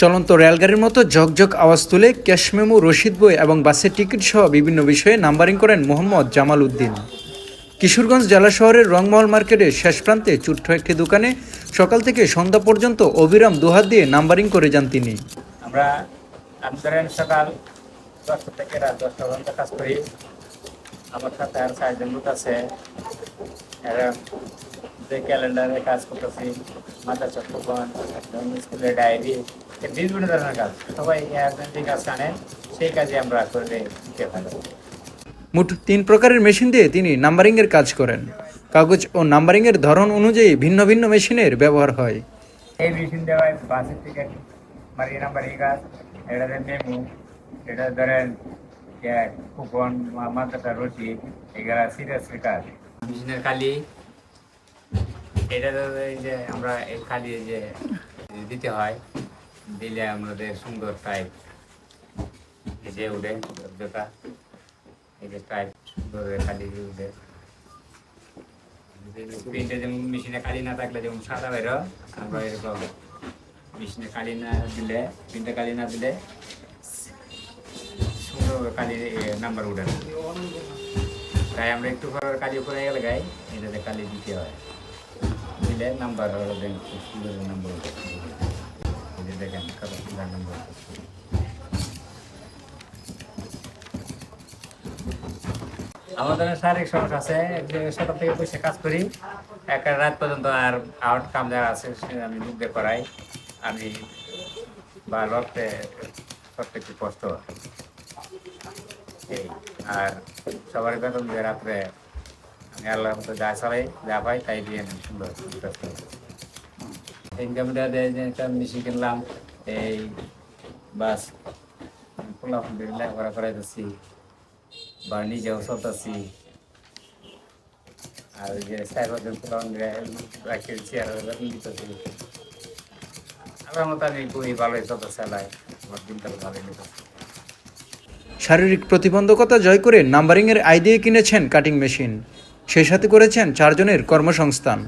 চলন্ত রেলগাড়ির মতো ঝকঝক আওয়াজ তুলে ক্যাশ রশিদ বই এবং বাসের টিকিট সহ বিভিন্ন বিষয়ে নাম্বারিং করেন মোহাম্মদ জামাল উদ্দিন। কিশোরগঞ্জ জেলা শহরের রংমহল মার্কেটের শেষ প্রান্তে ছোট্ট একটি দোকানে সকাল থেকে সন্ধ্যা পর্যন্ত অবিরাম দুহাত দিয়ে নাম্বারিং করে যান তিনি। আমরা ক্যালেন্ডারে কাজ করতেছি মাথা স্কুলের ডায়েরি বিভিন্ন ধরনের কাজ সবাই যে কাজ জানে সেই কাজে আমরা করে দিতে পারি মোট তিন প্রকারের মেশিন দিয়ে তিনি নাম্বারিংয়ের কাজ করেন। কাগজ ও নাম্বারিংয়ের ধরন অনুযায়ী ভিন্ন ভিন্ন মেশিনের ব্যবহার হয়। এই মেশিন দেওয়ায় বাসের টিকিট মারি নাম্বার কাজ এটা মেমু এটা ধরেন কুপন মাথাটা রুটি এগুলা সিরিয়াস কাজ। মেশিনের কালি এটা যে আমরা এই কালি এই যে দিতে হয় দিলে আমাদের সুন্দর টাইপ এই যে উঠে যেটা এই যে টাইপ সুন্দর কালি উঠে। প্রিন্টে যেমন মেশিনে কালি না থাকলে যেমন সাদা বেরো আমরা এরকম মেশিনে কালি না দিলে প্রিন্টে কালি না দিলে সুন্দর কালি নাম্বার উঠে না। তাই আমরা একটু পর কালি করে গেলে গাই, এটাতে কালি দিতে হয়। দিলে নাম্বার সুন্দর নাম্বার উঠে। আমাদের শারীরিক সমস্যা আছে থেকে কাজ করি রাত পর্যন্ত আর আছে আমি দিয়ে করাই, আমি বা কষ্ট আর সবার বেতন রাত্রে আমি আল্লাহর মতো যা চালাই, যা পাই, তাই দিয়ে আমি সুন্দর মেশিন কিনলাম এই বাস খোলা লেখাপড়া করাইতেছি বা নিজেও চলতেছি আর যে সাইবার পুরান রাখি ভালোই চলতে চালাই আমার দিনকাল ভালোই নিতেছি শারীরিক প্রতিবন্ধকতা জয় করে নাম্বারিংয়ের আই দিয়ে কিনেছেন কাটিং মেশিন সেই সাথে করেছেন চারজনের কর্মসংস্থান।